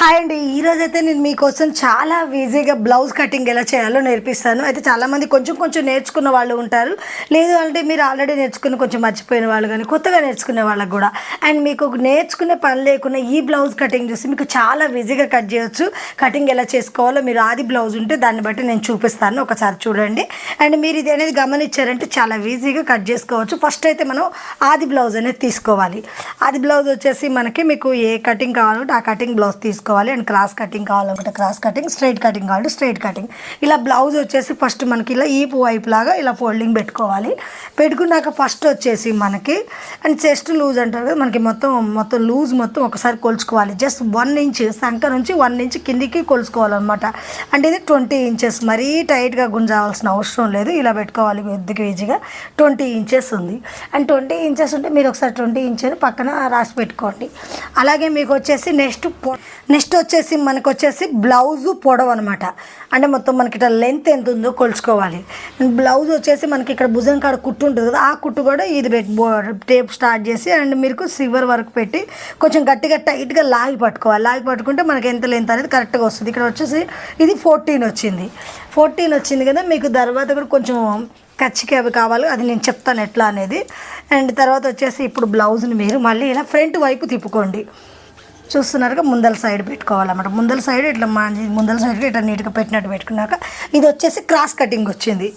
Hi అండి ఈరోజు అయితే నేను మీకోసం చాలా ఈజీగా బ్లౌజ్ కటింగ్ ఎలా చేయాలో నేర్పిస్తాను. అయితే చాలామంది కొంచెం కొంచెం నేర్చుకున్న వాళ్ళు ఉంటారు. లేదు అంటే మీరు ఆల్రెడీ నేర్చుకుని కొంచెం మర్చిపోయిన వాళ్ళు కానీ కొత్తగా నేర్చుకునే వాళ్ళకు కూడా. అండ్ మీకు నేర్చుకునే పని లేకుండా ఈ బ్లౌజ్ కటింగ్ చూసి మీకు చాలా ఈజీగా కట్ చేయొచ్చు. కటింగ్ ఎలా చేసుకోవాలో మీరు ఆది బ్లౌజ్ ఉంటే దాన్ని బట్టి నేను చూపిస్తాను. ఒకసారి చూడండి. అండ్ మీరు ఇది అనేది గమనించారంటే చాలా ఈజీగా కట్ చేసుకోవచ్చు. ఫస్ట్ అయితే మనం ఆది బ్లౌజ్ అనేది తీసుకోవాలి. ఆది బ్లౌజ్ వచ్చేసి మనకి మీకు ఏ కటింగ్ కావాలంటే ఆ కటింగ్ బ్లౌజ్ తీసుకోవాలి అండ్ క్రాస్ కటింగ్ కావాలనుకుంటే క్రాస్ కటింగ్ స్ట్రైట్ కటింగ్ కావాలంటే స్ట్రైట్ కటింగ్. ఇలా బ్లౌజ్ వచ్చేసి ఫస్ట్ మనకి ఇలా ఈపు వైపు లాగా ఇలా ఫోల్డింగ్ పెట్టుకోవాలి. పెట్టుకున్నాక ఫస్ట్ వచ్చేసి మనకి అండ్ చెస్ట్ లూజ్ అంటారు కదా మనకి మొత్తం మొత్తం లూజ్ మొత్తం ఒకసారి కొలుచుకోవాలి. జస్ట్ వన్ ఇంచ్ సంఖ నుంచి వన్ ఇంచ్ కిందికి కొలుచుకోవాలన్నమాట. అంటే ఇది ట్వంటీ ఇంచెస్ మరీ టైట్గా గుంజాల్సిన అవసరం లేదు. ఇలా పెట్టుకోవాలి కొద్దిగా ఈజీగా. ట్వంటీ ఇంచెస్ ఉంది. అండ్ ట్వంటీ ఇంచెస్ ఉంటే మీరు ఒకసారి ట్వంటీ ఇంచెస్ పక్కన రాసి పెట్టుకోండి. అలాగే మీకు వచ్చేసి నెక్స్ట్ నెక్స్ట్ వచ్చేసి మనకు వచ్చేసి బ్లౌజు పొడవు అనమాట అంటే మొత్తం మనకి ఇట్లా లెంత్ ఎంత ఉందో కొలుచుకోవాలి. బ్లౌజ్ వచ్చేసి మనకి ఇక్కడ భుజం కాడ కుట్టు ఉంటుంది కదా ఆ కుట్టు కూడా ఇది పెట్టి టేప్ స్టార్ట్ చేసి అండ్ మీకు సివర్ వరకు పెట్టి కొంచెం గట్టిగా టైట్గా లాగి పట్టుకోవాలి. లాగి పట్టుకుంటే మనకి ఎంత లెంత్ అనేది కరెక్ట్గా వస్తుంది. ఇక్కడ వచ్చేసి ఇది ఫోర్టీన్ వచ్చింది. ఫోర్టీన్ వచ్చింది కదా మీకు తర్వాత కూడా కొంచెం కచ్చికి అవి కావాలి. అది నేను చెప్తాను ఎట్లా అనేది. అండ్ తర్వాత వచ్చేసి ఇప్పుడు బ్లౌజ్ని మీరు మళ్ళీ ఇలా ఫ్రంట్ వైపు తిప్పుకోండి. చూస్తున్నారుగా ముందల సైడ్ పెట్టుకోవాలన్నమాట. ముందల సైడ్ ఇట్లా మా ముందల సైడ్ ఇట్లా నీట్గా పెట్టినట్టు పెట్టుకున్నాక ఇది వచ్చేసి క్రాస్ కటింగ్ వచ్చింది.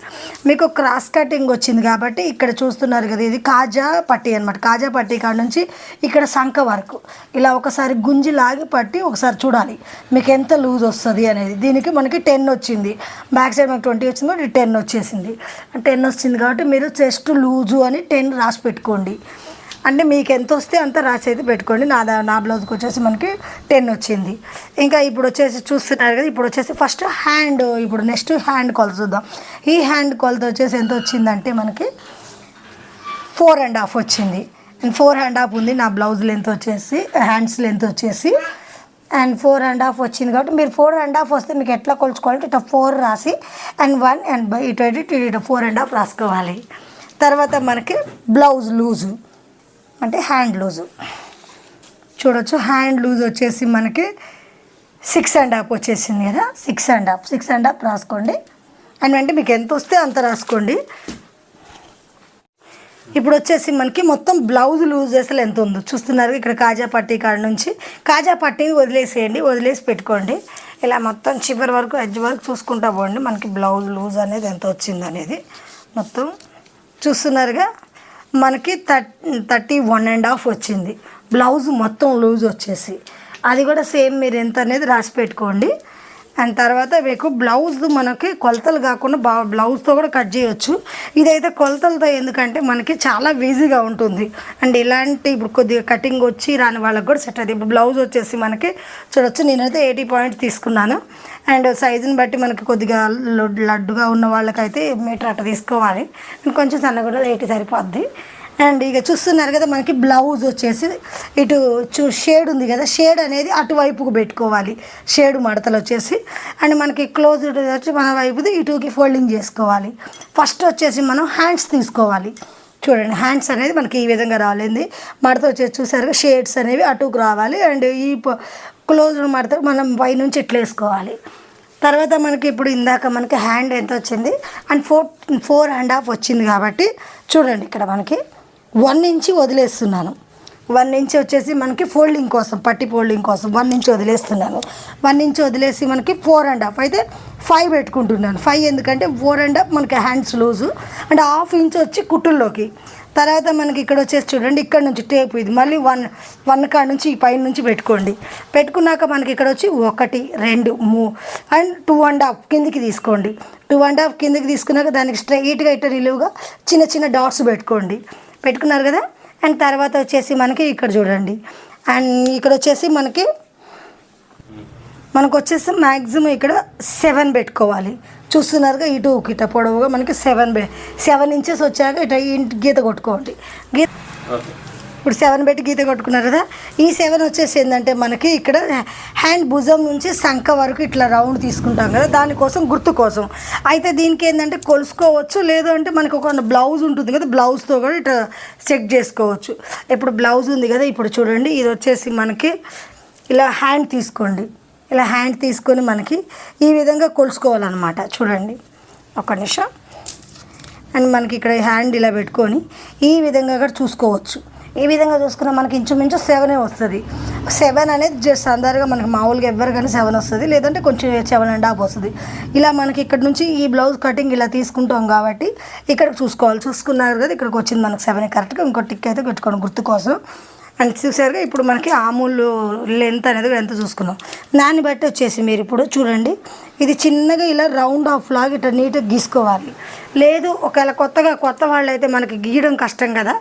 మీకు క్రాస్ కటింగ్ వచ్చింది కాబట్టి ఇక్కడ చూస్తున్నారు కదా ఇది కాజా పట్టి అనమాట కాజా పట్టీ కాడ నుంచి ఇక్కడ సంఖ వరకు ఇలా ఒకసారి గుంజి లాగి పట్టి ఒకసారి చూడాలి. మీకు ఎంత లూజ్ వస్తుంది అనేది. దీనికి మనకి టెన్ వచ్చింది. బ్యాక్ సైడ్ మనకి ట్వంటీ వచ్చింది కాబట్టి టెన్ వచ్చేసింది. టెన్ వచ్చింది కాబట్టి మీరు చెస్ట్ లూజు అని టెన్ రాసి పెట్టుకోండి. అంటే మీకు ఎంత వస్తే అంత రాసి అయితే పెట్టుకోండి. నా నా బ్లౌజ్కి వచ్చేసి మనకి టెన్ వచ్చింది. ఇంకా ఇప్పుడు వచ్చేసి చూస్తున్నారు కదా ఇప్పుడు వచ్చేసి ఫస్ట్ హ్యాండ్ ఇప్పుడు నెక్స్ట్ హ్యాండ్ కాల్ చూద్దాం. ఈ హ్యాండ్ కాల్తో వచ్చేసి ఎంత వచ్చిందంటే మనకి ఫోర్ అండ్ హాఫ్ వచ్చింది. అండ్ ఫోర్ హ్యాండ్ హాఫ్ ఉంది నా బ్లౌజ్ లెంత్ వచ్చేసి హ్యాండ్స్ లెంత్ వచ్చేసి. అండ్ ఫోర్ అండ్ హాఫ్ వచ్చింది కాబట్టి మీరు ఫోర్ అండ్ హాఫ్ వస్తే మీకు ఎట్లా కొలుచుకోవాలంటే ఇట్లా ఫోర్ రాసి అండ్ వన్ అండ్ బై ఇటు ఇటు ఇటు ఫోర్ అండ్ హాఫ్ రాసుకోవాలి. తర్వాత మనకి బ్లౌజ్ లూజు. అంటే హ్యాండ్ లూజు. చూడొచ్చు హ్యాండ్ లూజ్ వచ్చేసి మనకి సిక్స్ అండ్ హాఫ్ వచ్చేసింది కదా? Six and half six and half రాసుకోండి. అండ్ అంటే మీకు ఎంత వస్తే అంత రాసుకోండి. ఇప్పుడు వచ్చేసి మనకి మొత్తం బ్లౌజ్ లూజ్ అసలు ఎంత ఉందో చూస్తున్నారు ఇక్కడ కాజా పట్టీ కాడ నుంచి. కాజా పట్టీని వదిలేసేయండి వదిలేసి పెట్టుకోండి. ఇలా మొత్తం చివరి వరకు ఎడ్జ్ వరకు చూసుకుంటా పోండి. మనకి బ్లౌజ్ లూజ్ అనేది ఎంత వచ్చింది అనేది మొత్తం చూస్తున్నారుగా? మనకి థర్టీ వన్ అండ్ హాఫ్ వచ్చింది. బ్లౌజ్ మొత్తం లూజ్ వచ్చేసి. అది కూడా సేమ్ మీరు ఎంత అనేది రాసి పెట్టుకోండి. అండ్ తర్వాత మీకు బ్లౌజ్ మనకి కొలతలు కాకుండా బా బ్లౌజ్తో కూడా కట్ చేయొచ్చు. ఇదైతే కొలతలతో ఎందుకంటే మనకి చాలా ఈజీగా ఉంటుంది. అండ్ ఇలాంటి ఇప్పుడు కొద్దిగా కటింగ్ వచ్చి రాని వాళ్ళకి కూడా సెట్ అవుతుంది. ఇప్పుడు బ్లౌజ్ వచ్చేసి మనకి చూడొచ్చు నేనైతే ఎయిటీ పాయింట్ తీసుకున్నాను. అండ్ సైజుని బట్టి మనకి కొద్దిగా లడ్డుగా ఉన్న వాళ్ళకైతే మీటర్ అట్ట తీసుకోవాలి. కొంచెం సన్న కూడా ఎయిటీ సరిపోద్ది. అండ్ ఇక చూస్తున్నారు కదా మనకి బ్లౌజ్ వచ్చేసి ఇటు చూ షేడ్ ఉంది కదా షేడ్ అనేది అటువైపుకు పెట్టుకోవాలి. షేడ్ మడతలు వచ్చేసి. అండ్ మనకి క్లోజ్ వచ్చి మన వైపుది ఇటుకి ఫోల్డింగ్ చేసుకోవాలి. ఫస్ట్ వచ్చేసి మనం హ్యాండ్స్ తీసుకోవాలి. చూడండి హ్యాండ్స్ అనేది మనకి ఈ విధంగా రాలేదు. మడత వచ్చేసి చూసారు షేడ్స్ అనేవి అటుకు రావాలి. అండ్ ఈ క్లోజ్ మడత మనం పైనుంచి ఇట్లా వేసుకోవాలి. తర్వాత మనకి ఇప్పుడు ఇందాక మనకి హ్యాండ్ ఎంత వచ్చింది? And four four and half వచ్చింది కాబట్టి చూడండి ఇక్కడ మనకి. వన్ ఇంచి వదిలేస్తున్నాను. వన్ ఇంచ్ వచ్చేసి మనకి ఫోల్డింగ్ కోసం పట్టి ఫోల్డింగ్ కోసం వన్ ఇంచ్ వదిలేస్తున్నాను. వన్ ఇంచ్ వదిలేసి మనకి ఫోర్ అండ్ హాఫ్ అయితే ఫైవ్ పెట్టుకుంటున్నాను. ఫైవ్ ఎందుకంటే ఫోర్ అండ్ హాఫ్ మనకి hands loose. And half inch వచ్చి కుట్టుల్లోకి. తర్వాత మనకి ఇక్కడ వచ్చేసి చూడండి ఇక్కడ నుంచి టేప్ ఇది. మళ్ళీ వన్ వన్ కాడ నుంచి ఈ పైన నుంచి పెట్టుకోండి. పెట్టుకున్నాక మనకి ఇక్కడ వచ్చి ఒకటి రెండు మూ అండ్ టూ అండ్ హాఫ్ కిందికి తీసుకోండి. టూ అండ్ హాఫ్ కిందికి తీసుకున్నాక దానికి స్ట్రైట్గా ఇట్లా నిలువుగా చిన్న చిన్న డాట్స్ పెట్టుకోండి. పెట్టుకున్నారు కదా? అండ్ తర్వాత వచ్చేసి మనకి ఇక్కడ చూడండి. అండ్ ఇక్కడ వచ్చేసి మనకి మనకు వచ్చేసి మ్యాక్సిమం ఇక్కడ సెవెన్ పెట్టుకోవాలి. చూస్తున్నారుగా ఇటు ఇట పొడవుగా మనకి సెవెన్ సెవెన్ ఇంచెస్ వచ్చాక ఇట ఇంటి గీత కొట్టుకోండి గీత ఓకే. ఇప్పుడు సెవెన్ పెట్టి గీత కొట్టుకున్నారు కదా ఈ సెవెన్ వచ్చేసి ఏంటంటే మనకి ఇక్కడ హ్యాండ్ భుజం నుంచి సంఖ వరకు ఇట్లా రౌండ్ తీసుకుంటాం కదా దానికోసం గుర్తు కోసం. అయితే దీనికి ఏంటంటే కొలుసుకోవచ్చు లేదు అంటే మనకు ఒక బ్లౌజ్ ఉంటుంది కదా బ్లౌజ్తో కూడా ఇట్లా చెక్ చేసుకోవచ్చు. ఇప్పుడు బ్లౌజ్ ఉంది కదా ఇప్పుడు చూడండి ఇది వచ్చేసి మనకి ఇలా హ్యాండ్ తీసుకోండి. ఇలా హ్యాండ్ తీసుకొని మనకి ఈ విధంగా కొలుసుకోవాలన్నమాట. చూడండి ఒక నిమిషం. అండ్ మనకి ఇక్కడ హ్యాండ్ ఇలా పెట్టుకొని ఈ విధంగా కూడా చూసుకోవచ్చు. ఈ విధంగా చూసుకున్న మనకి ఇంచుమించు సెవెనే వస్తుంది. సెవెన్ అనేది జస్ట్ అందరుగా మనకి మామూలుగా ఎవరు కానీ సెవెన్ వస్తుంది. లేదంటే కొంచెం సెవెన్ అండ్ హాఫ్ వస్తుంది. ఇలా మనకి ఇక్కడ నుంచి ఈ బ్లౌజ్ కటింగ్ ఇలా తీసుకుంటాం కాబట్టి ఇక్కడ చూసుకోవాలి. చూసుకున్నారు కదా ఇక్కడికి వచ్చింది మనకి సెవెన్. కరెక్ట్గా ఇంకో టిక్ అయితే పెట్టుకోండి గుర్తు కోసం. అండ్ చూసారుగా ఇప్పుడు మనకి ఆమూలు లెంత్ అనేది కూడా ఎంత చూసుకున్నాం దాన్ని బట్టి వచ్చేసి మీరు ఇప్పుడు చూడండి. ఇది చిన్నగా ఇలా రౌండ్ ఆఫ్ లాగా ఇట్లా నీట్గా గీసుకోవాలి. లేదు ఒకవేళ కొత్తగా కొత్త వాళ్ళు అయితే మనకి గీయడం కష్టం కదా.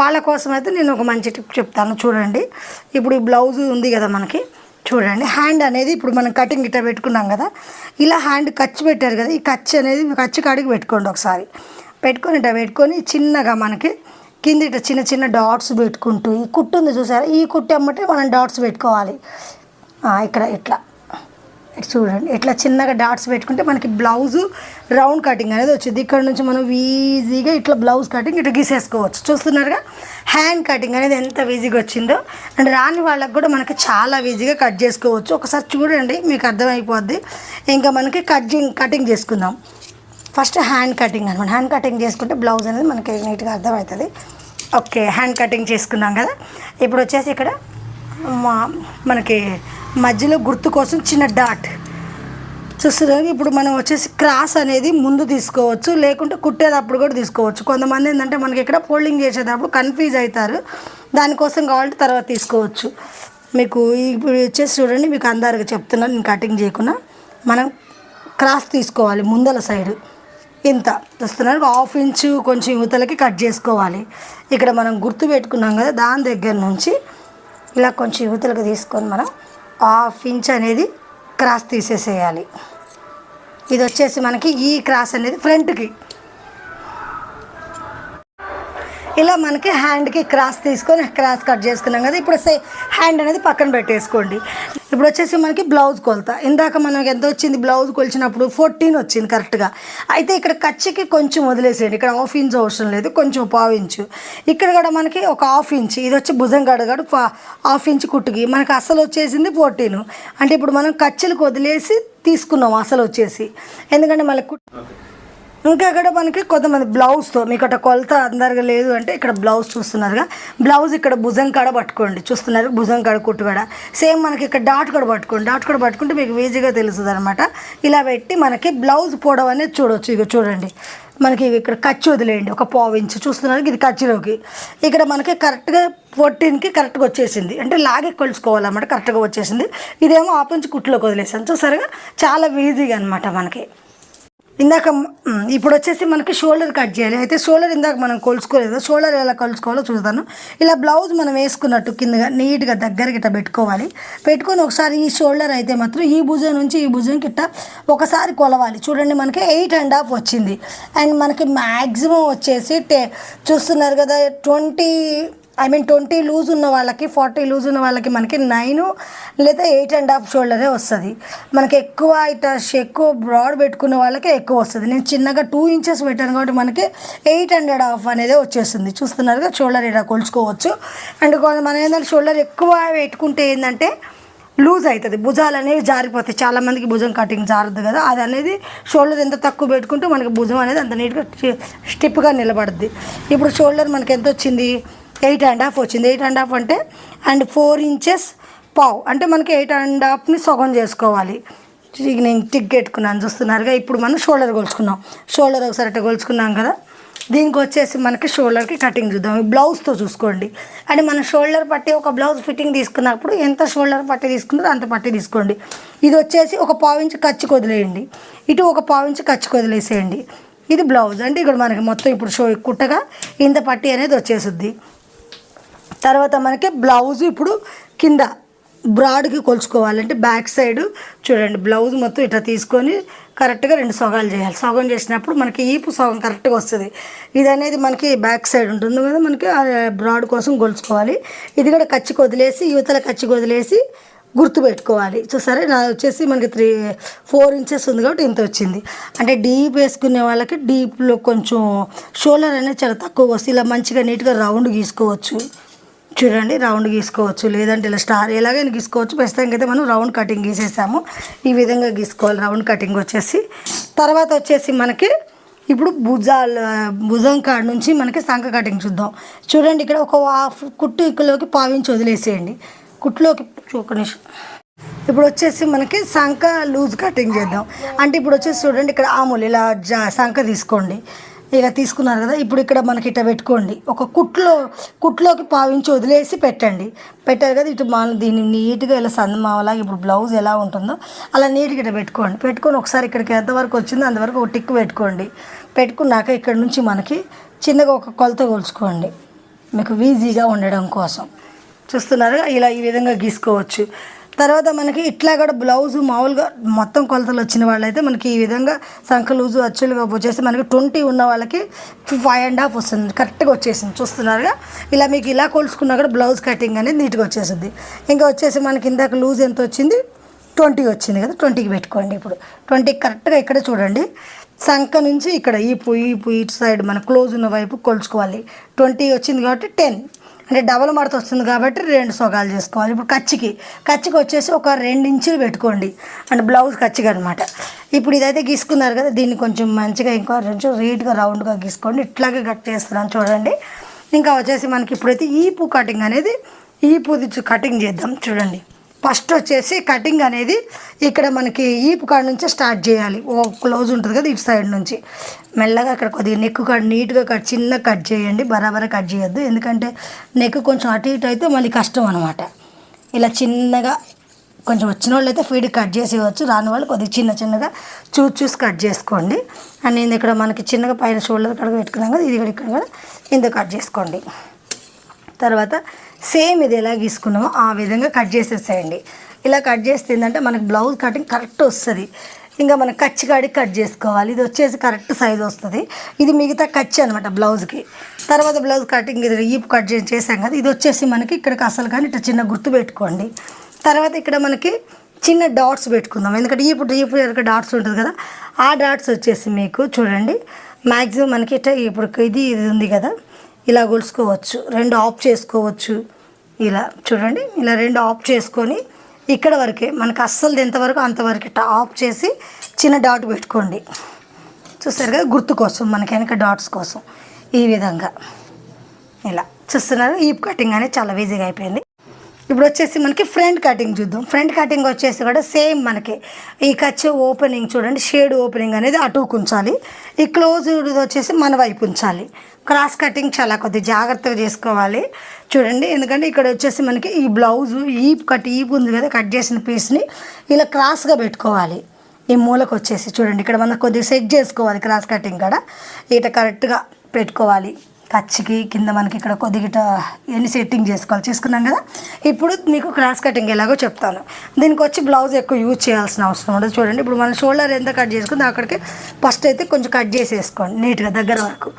వాళ్ళ కోసం అయితే నేను ఒక మంచి టిప్ చెప్తాను చూడండి. ఇప్పుడు ఈ బ్లౌజ్ ఉంది కదా మనకి. చూడండి హ్యాండ్ అనేది ఇప్పుడు మనం కటింగ్ ఇట్లా పెట్టుకున్నాం కదా. ఇలా హ్యాండ్ ఖర్చు పెట్టారు కదా. ఈ ఖర్చు అనేది ఖర్చు కాడికి పెట్టుకోండి ఒకసారి. పెట్టుకొని ఇట్లా పెట్టుకొని చిన్నగా మనకి కింద ఇట్లా చిన్న చిన్న డాట్స్ పెట్టుకుంటూ ఈ కుట్టు ఉంది చూసారా? ఈ కుట్టు అమ్మటే మనం డాట్స్ పెట్టుకోవాలి. ఇక్కడ ఇట్లా. చూడండి. ఇట్లా చిన్నగా డాట్స్ పెట్టుకుంటే మనకి బ్లౌజ్ రౌండ్ కటింగ్ అనేది వచ్చింది. ఇక్కడ నుంచి మనం ఈజీగా ఇట్లా బ్లౌజ్ కటింగ్ ఇట్లా గీసేసుకోవచ్చు. చూస్తున్నారుగా? హ్యాండ్ కటింగ్ అనేది ఎంత ఈజీగా వచ్చిందో. అండ్ రాని వాళ్ళకి కూడా మనకి చాలా ఈజీగా కట్ చేసుకోవచ్చు. ఒకసారి చూడండి మీకు అర్థమైపోద్ది. ఇంకా మనకి కటింగ్ కటింగ్ చేసుకుందాం. ఫస్ట్ హ్యాండ్ కటింగ్ అనమాట హ్యాండ్ కటింగ్ చేసుకుంటే బ్లౌజ్ అనేది మనకి నీట్గా అర్థమవుతుంది. ఓకే హ్యాండ్ కటింగ్ చేసుకున్నాం కదా. ఇప్పుడు వచ్చేసి ఇక్కడ మా మనకి మధ్యలో గుర్తు కోసం చిన్న డాట్. చూస్తున్నారు ఇప్పుడు మనం వచ్చేసి క్రాస్ అనేది ముందు తీసుకోవచ్చు లేకుంటే కుట్టేటప్పుడు కూడా తీసుకోవచ్చు. కొంతమంది ఏంటంటే మనకి ఇక్కడ ఫోల్డింగ్ చేసేటప్పుడు కన్ఫ్యూజ్ అవుతారు. దానికోసం కావాలంటే తర్వాత తీసుకోవచ్చు. మీకు ఇప్పుడు వచ్చేసి చూడండి మీకు అందరికి చెప్తున్నాను నేను కటింగ్ చేయకుండా. మనం క్రాస్ తీసుకోవాలి ముందల సైడ్. ఇంత. చూస్తున్నారు హాఫ్ ఇంచు కొంచెం యువతలకి కట్ చేసుకోవాలి. ఇక్కడ మనం గుర్తు పెట్టుకున్నాం కదా దాని దగ్గర నుంచి ఇలా కొంచెం యువతలకు తీసుకొని మనం హాఫ్ ఇంచ్ అనేది క్రాస్ తీసేసేయాలి. ఇది వచ్చేసి మనకి ఈ క్రాస్ అనేది ఫ్రంట్కి. ఇలా మనకి హ్యాండ్కి క్రాస్ తీసుకొని క్రాస్ కట్ చేసుకున్నాం కదా ఇప్పుడు సే హ్యాండ్ అనేది పక్కన పెట్టేసుకోండి. ఇప్పుడు వచ్చేసి మనకి బ్లౌజ్ కొలత. ఇందాక మనకి ఎంత వచ్చింది? బ్లౌజ్ కొలిచినప్పుడు ఫోర్టీన్ వచ్చింది కరెక్ట్గా. అయితే ఇక్కడ కచ్చికి కొంచెం వదిలేసేయండి. ఇక్కడ హాఫ్ ఇంచ్ అవసరం లేదు కొంచెం పావు ఇంచు. ఇక్కడ కూడా మనకి ఒక హాఫ్ ఇంచ్. ఇది వచ్చి భుజం గడగడు హాఫ్ ఇంచ్ కుట్టుకి. మనకి అసలు వచ్చేసింది ఫోర్టీన్. అంటే ఇప్పుడు మనం కచ్చలకు వదిలేసి తీసుకున్నాం అసలు వచ్చేసి. ఎందుకంటే మళ్ళీ కుట్ ఇంకా ఇక్కడ మనకి కొంతమంది బ్లౌజ్తో మీకు అట్లా కొలత అందరిగా లేదు అంటే ఇక్కడ బ్లౌజ్ చూస్తున్నారుగా. బ్లౌజ్ ఇక్కడ భుజం కాడ పట్టుకోండి. చూస్తున్నారు భుజం కాడ కుట్టు కాడ సేమ్ మనకి ఇక్కడ డాట్ కూడా పట్టుకోండి. డాట్ కూడా పట్టుకుంటే మీకు ఈజీగా తెలుస్తుంది అనమాట ఇలా పెట్టి మనకి బ్లౌజ్ పొడవు అనేది చూడవచ్చు ఇక చూడండి. మనకి ఇక్కడ ఖర్చు వదిలేయండి. ఒక పావు ఇంచు. చూస్తున్నారు ఇది ఖర్చులోకి ఇక్కడ మనకి కరెక్ట్గా ఫోర్టీన్కి కరెక్ట్గా వచ్చేసింది. అంటే లాగే కొలుచుకోవాలన్నమాట. కరెక్ట్గా వచ్చేసింది. ఇదేమో ఆపించి కుట్టులోకి వదిలేసాను. చూసారుగా? చాలా ఈజీగా అనమాట మనకి. ఇందాక ఇప్పుడు వచ్చేసి మనకి షోల్డర్ కట్ చేయాలి. అయితే షోల్డర్ ఇందాక మనం కొలుచుకోలేదు షోల్డర్ ఎలా కొలుచుకోవాలో చూస్తాను ఇలా బ్లౌజ్ మనం వేసుకున్నట్టు కిందగా నీట్గా దగ్గరకి ఇట్లా పెట్టుకోవాలి. పెట్టుకొని ఒకసారి ఈ షోల్డర్ అయితే మాత్రం ఈ భుజం నుంచి ఈ భుజం కిట్ట ఒకసారి కొలవాలి. చూడండి మనకి ఎయిట్ అండ్ హాఫ్ వచ్చింది. అండ్ మనకి మ్యాక్సిమం వచ్చేసి టే చూస్తున్నారు కదా twenty I mean twenty loose ఉన్న వాళ్ళకి ఫార్టీ లూజ్ ఉన్న వాళ్ళకి మనకి నైన్ లేదా ఎయిట్ అండ్ హాఫ్ షోల్డరే వస్తుంది. మనకి ఎక్కువ ఇట్లా ఎక్కువ బ్రాడ్ పెట్టుకున్న వాళ్ళకి ఎక్కువ వస్తుంది. నేను చిన్నగా టూ ఇంచెస్ పెట్టాను కాబట్టి మనకి ఎయిట్ హండ్రెడ్ హాఫ్ అనేది వచ్చేస్తుంది. చూస్తున్నారుగా షోల్డర్ ఇలా కొలుచుకోవచ్చు. అండ్ మనం ఏంటంటే షోల్డర్ ఎక్కువ పెట్టుకుంటే ఏంటంటే లూజ్ అవుతుంది భుజాలు అనేవి జారిపోతాయి. చాలామందికి భుజం కటింగ్ జారదు కదా. అది అనేది షోల్డర్ ఎంత తక్కువ పెట్టుకుంటే మనకి భుజం అనేది అంత నీట్గా స్టిప్గా నిలబడుద్ది. ఇప్పుడు షోల్డర్ మనకి ఎంత వచ్చింది? ఎయిట్ అండ్ హాఫ్ వచ్చింది. ఎయిట్ అండ్ హాఫ్ అంటే అండ్ ఫోర్ ఇంచెస్ పావు. అంటే మనకి ఎయిట్ అండ్ హాఫ్ని సగం చేసుకోవాలి. నేను టిక్కెట్టుకున్నాను చూస్తున్నారుగా. ఇప్పుడు మనం షోల్డర్ కొలుచుకున్నాం షోల్డర్ ఒకసారి అట్లా కొలుచుకున్నాం కదా. దీనికి వచ్చేసి మనకి షోల్డర్కి కటింగ్ చూద్దాం. బ్లౌజ్తో చూసుకోండి. అంటే మన షోల్డర్ పట్టి ఒక బ్లౌజ్ ఫిట్టింగ్ తీసుకున్నప్పుడు ఎంత షోల్డర్ పట్టి తీసుకున్నారో అంత పట్టి తీసుకోండి. ఇది వచ్చేసి ఒక పావించి ఖర్చుకు వదిలేయండి ఇటు ఒక పావించి ఖర్చుకు వదిలేసేయండి ఇది బ్లౌజ్. అంటే ఇక్కడ మనకి మొత్తం ఇప్పుడు షో కుట్టగా ఇంత పట్టి అనేది వచ్చేస్తుంది తర్వాత మనకి బ్లౌజ్ ఇప్పుడు కింద బ్రాడ్కి కొలుచుకోవాలంటే బ్యాక్ సైడ్ చూడండి బ్లౌజ్ మొత్తం ఇట్లా తీసుకొని కరెక్ట్గా రెండు సొగాలు చేయాలి. సగం చేసినప్పుడు మనకి ఈపు సగం కరెక్ట్గా వస్తుంది. ఇది అనేది మనకి బ్యాక్ సైడ్ ఉంటుంది కదా మనకి ఆ బ్రాడ్ కోసం కొలుచుకోవాలి. ఇది కూడా కచ్చికి వదిలేసి యువతల కచ్చికి వదిలేసి గుర్తు పెట్టుకోవాలి. సరే నా వచ్చేసి మనకి త్రీ ఫోర్ ఇంచెస్ ఉంది కాబట్టి ఇంత వచ్చింది. అంటే డీప్ వేసుకునే వాళ్ళకి డీప్లో కొంచెం షోల్డర్ అనేది చాలా తక్కువ వస్తుంది. ఇలా మంచిగా నీట్గా రౌండ్ గీసుకోవచ్చు. చూడండి రౌండ్ గీసుకోవచ్చు. లేదంటే ఇలా స్టార్ ఎలాగైనా గీసుకోవచ్చు. ప్రస్తుతానికి అయితే మనం రౌండ్ కటింగ్ గీసేసాము. ఈ విధంగా గీసుకోవాలి. రౌండ్ కటింగ్ వచ్చేసి. తర్వాత వచ్చేసి మనకి ఇప్పుడు భుజాలు భుజం కాడ నుంచి మనకి సంఖ కటింగ్ చూద్దాం. చూడండి ఇక్కడ ఒక హాఫ్ కుట్టు ఇక్కలోకి పావించి వదిలేసేయండి. కుట్టులోకి ఒక నిమిషం. ఇప్పుడు వచ్చేసి మనకి సంఖ లూజ్ కటింగ్ చేద్దాం. అంటే ఇప్పుడు వచ్చేసి చూడండి ఇక్కడ ఆములు ఇలా జా సంఖ తీసుకోండి. ఇక తీసుకున్నారు కదా ఇప్పుడు ఇక్కడ మనకి ఇట్లా పెట్టుకోండి. ఒక కుట్లో కుట్లోకి పావించి వదిలేసి పెట్టండి. పెట్టారు కదా ఇటు మనం దీన్ని నీట్గా ఇలా సందమావలాగా ఇప్పుడు బ్లౌజ్ ఎలా ఉంటుందో అలా నీట్గా ఇట్లా పెట్టుకోండి. పెట్టుకొని ఒకసారి ఇక్కడికి ఎంతవరకు వచ్చిందో అంతవరకు ఒక టిక్ పెట్టుకోండి. పెట్టుకున్నాక ఇక్కడ నుంచి మనకి చిన్నగా ఒక కొలత కొలుచుకోండి. మీకు ఈజీగా ఉండడం కోసం. చూస్తున్నారు ఇలా ఈ విధంగా గీసుకోవచ్చు. తర్వాత మనకి ఇట్లా కూడా బ్లౌజ్ మామూలుగా మొత్తం కొలతలు వచ్చిన వాళ్ళైతే మనకి ఈ విధంగా సంఖ లూజు అచ్చులుగా వచ్చేసి మనకి ట్వంటీ ఉన్న వాళ్ళకి ఫైవ్ అండ్ హాఫ్ వస్తుంది. కరెక్ట్గా వచ్చేసింది. చూస్తున్నారుగా? ఇలా మీకు ఇలా కొలుసుకున్నా కూడా బ్లౌజ్ కటింగ్ అనేది నీట్గా వచ్చేసింది. ఇంకా వచ్చేసి మనకి ఇందాక లూజ్ ఎంత వచ్చింది? ట్వంటీ వచ్చింది కదా? ట్వంటీకి పెట్టుకోండి ఇప్పుడు. ట్వంటీకి కరెక్ట్గా ఇక్కడ చూడండి. సంఖ నుంచి ఇక్కడ ఈ పొయ్యి ఇటు సైడ్ మన క్లోజ్ ఉన్న వైపు కొలుచుకోవాలి. ట్వంటీ వచ్చింది కాబట్టి టెన్. అంటే డబల్ మడత వస్తుంది కాబట్టి రెండు సొగాలు చేసుకోవాలి. ఇప్పుడు కచ్చికి కచ్చికి వచ్చేసి ఒక రెండు ఇంచులు పెట్టుకోండి. అంటే బ్లౌజ్ కచ్చిగా అనమాట ఇప్పుడు ఇదైతే గీసుకున్నారు కదా దీన్ని కొంచెం మంచిగా ఇంకో రెండు రీట్గా రౌండ్గా గీసుకోండి. ఇట్లాగే కట్ చేస్తున్నాను చూడండి. ఇంకా వచ్చేసి మనకి ఇప్పుడైతే ఈపు కటింగ్ అనేది ఈపు కటింగ్ చేద్దాం చూడండి. ఫస్ట్ వచ్చేసి కటింగ్ అనేది ఇక్కడ మనకి ఈపు కాడ నుంచి స్టార్ట్ చేయాలి. ఓ క్లోజ్ ఉంటుంది కదా ఇటు సైడ్ నుంచి. మెల్లగా ఇక్కడ కొద్దిగా నెక్ కట్ నీట్గా కట్ చిన్న కట్ చేయండి. బరాబర కట్ చేయొద్దు. ఎందుకంటే నెక్ కొంచెం అటు ఇటు అయితే మళ్ళీ కష్టం అనమాట ఇలా చిన్నగా కొంచెం వచ్చిన వాళ్ళు అయితే ఫీడ్ కట్ చేసేయవచ్చు రాని వాళ్ళు కొద్దిగా చిన్న చిన్నగా చూసి చూసి కట్ చేసుకోండి. అండ్ నేను ఇక్కడ మనకి చిన్నగా పైన షోల్డర్ కడ పెట్టుకున్నాం కదా ఇది కూడా ఇక్కడ కూడా ఇంత కట్ చేసుకోండి. తర్వాత సేమ్ ఇది ఎలా గీసుకున్నామో ఆ విధంగా కట్ చేసేసేయండి. ఇలా కట్ చేస్తే ఏంటంటే మనకు బ్లౌజ్ కటింగ్ కరెక్ట్ వస్తుంది. ఇంకా మనం కచ్చి కాడికి కట్ చేసుకోవాలి. ఇది వచ్చేసి కరెక్ట్ సైజ్ వస్తుంది. ఇది మిగతా కచ్చి అనమాట బ్లౌజ్కి. తర్వాత బ్లౌజ్ కటింగ్ ఇది ఈపు కట్ చేసి చేసాం కదా ఇది వచ్చేసి మనకి ఇక్కడికి అసలు కానీ ఇట్లా చిన్న గుర్తు పెట్టుకోండి. తర్వాత ఇక్కడ మనకి చిన్న డాట్స్ పెట్టుకుందాం. ఎందుకంటే ఇప్పుడు ఇప్పుడు ఎక్కడ డాట్స్ ఉంటుంది కదా ఆ డాట్స్ వచ్చేసి మీకు చూడండి. మ్యాక్సిమం మనకి ఇట్లా ఇప్పుడు ఇది ఇది ఉంది కదా. ఇలా గొలుసుకోవచ్చు రెండు ఆఫ్ చేసుకోవచ్చు. ఇలా చూడండి ఇలా రెండు ఆఫ్ చేసుకొని ఇక్కడ వరకే మనకు అస్సలు ఎంతవరకు అంతవరకు ఇట్లా ఆఫ్ చేసి చిన్న డాట్ పెట్టుకోండి. చూస్తారు కదా గుర్తు కోసం మనకి వెనక డాట్స్ కోసం. ఈ విధంగా. ఇలా చూస్తున్నారు ఈప్ కటింగ్ అనేది చాలా ఈజీగా అయిపోయింది. ఇప్పుడు వచ్చేసి మనకి ఫ్రంట్ కటింగ్ చూద్దాం. ఫ్రంట్ కటింగ్ వచ్చేసి కూడా సేమ్ మనకి ఈ కచ్చి ఓపెనింగ్ చూడండి షేడ్ ఓపెనింగ్ అనేది అటు ఉంచాలి ఈ క్లోజ్ వచ్చేసి మన వైపు ఉంచాలి. క్రాస్ కటింగ్ చాలా కొద్దిగా జాగ్రత్తగా చేసుకోవాలి. చూడండి ఎందుకంటే ఇక్కడ వచ్చేసి మనకి ఈ బ్లౌజ్ ఈప్ కట్ ఈప్ ఉంది కదా కట్ చేసిన పీస్ని ఇలా క్రాస్గా పెట్టుకోవాలి. ఈ మూలకు వచ్చేసి చూడండి ఇక్కడ మనం కొద్దిగా సెట్ చేసుకోవాలి క్రాస్ కటింగ్ కూడా. ఇట కరెక్ట్గా పెట్టుకోవాలి. కచ్చికి కింద మనకి ఇక్కడ కొద్దిగా ఎన్ని సెట్టింగ్ చేసుకోవాలి చేసుకున్నాం కదా? ఇప్పుడు మీకు క్రాస్ కటింగ్ ఎలాగో చెప్తాను. దీనికి వచ్చి బ్లౌజ్ ఎక్కువ యూజ్ చేయాల్సిన అవసరం ఉండదు. చూడండి ఇప్పుడు మనం షోల్డర్ ఎంత కట్ చేసుకుందో అక్కడికి ఫస్ట్ అయితే కొంచెం కట్ చేసేసుకోండి నీట్గా దగ్గర వరకు.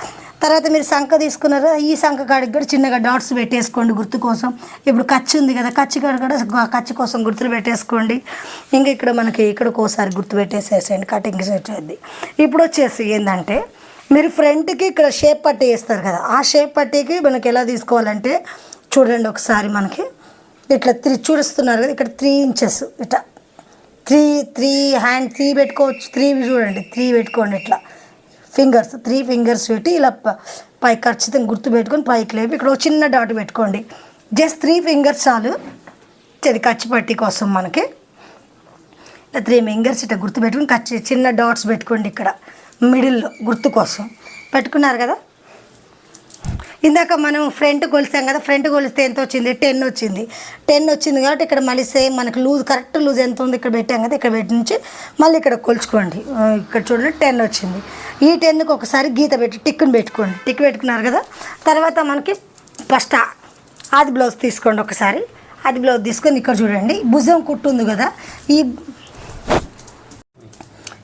తర్వాత మీరు సంఖ తీసుకున్నారు? ఈ సంఖ కాడికి కూడా చిన్నగా డాట్స్ పెట్టేసుకోండి గుర్తు కోసం. ఇప్పుడు కచ్చి ఉంది కదా కచ్చి కాడ కూడా కచ్చి కోసం గుర్తులు పెట్టేసుకోండి. ఇంకా ఇక్కడ మనకి ఇక్కడ ఒకసారి గుర్తు పెట్టేసేసేయండి కటింగ్ సెట్ అయింది ఇప్పుడు వచ్చేసి ఏంటంటే మీరు ఫ్రంట్కి ఇక్కడ షేప్ పట్టి వేస్తారు కదా ఆ షేప్ పట్టీకి మనకి ఎలా తీసుకోవాలంటే చూడండి ఒకసారి మనకి. ఇట్లా త్రీ చూపిస్తున్నారు కదా ఇక్కడ త్రీ ఇంచెస్ ఇట్లా. త్రీ త్రీ హ్యాండ్ త్రీ పెట్టుకోవచ్చు త్రీ చూడండి త్రీ పెట్టుకోండి ఇట్లా. ఫింగర్స్ త్రీ ఫింగర్స్ పెట్టి ఇలా పై ఖచ్చితంగా గుర్తు పెట్టుకొని పైకి లేపి ఇక్కడ ఒక చిన్న డాట్ పెట్టుకోండి. జస్ట్ త్రీ ఫింగర్స్ చాలు. ఇది కచ్చి పట్టి కోసం మనకి. త్రీ ఫింగర్స్ ఇట్లా గుర్తు పెట్టుకుని కచ్చి చిన్న డాట్స్ పెట్టుకోండి ఇక్కడ. మిడిల్లో గుర్తు కోసం. పెట్టుకున్నారు కదా? ఇందాక మనం ఫ్రంట్ కొలిసాం కదా ఫ్రంట్ కొలిస్తే ఎంత వచ్చింది? టెన్ వచ్చింది. టెన్ వచ్చింది కాబట్టి ఇక్కడ మళ్ళీ సేమ్ మనకి లూజ్ కరెక్ట్ లూజ్ ఎంత ఉంది ఇక్కడ పెట్టాం కదా ఇక్కడ పెట్టి నుంచి మళ్ళీ ఇక్కడ కొలుచుకోండి. ఇక్కడ చూడండి టెన్ వచ్చింది. ఈ టెన్కి ఒకసారి గీత పెట్టి టిక్కుని పెట్టుకోండి. టిక్ పెట్టుకున్నారు కదా? తర్వాత మనకి ఫస్ట్ అది బ్లౌజ్ తీసుకోండి ఒకసారి. అది బ్లౌజ్ తీసుకొని ఇక్కడ చూడండి. భుజం కుట్టు ఉంది కదా? ఈ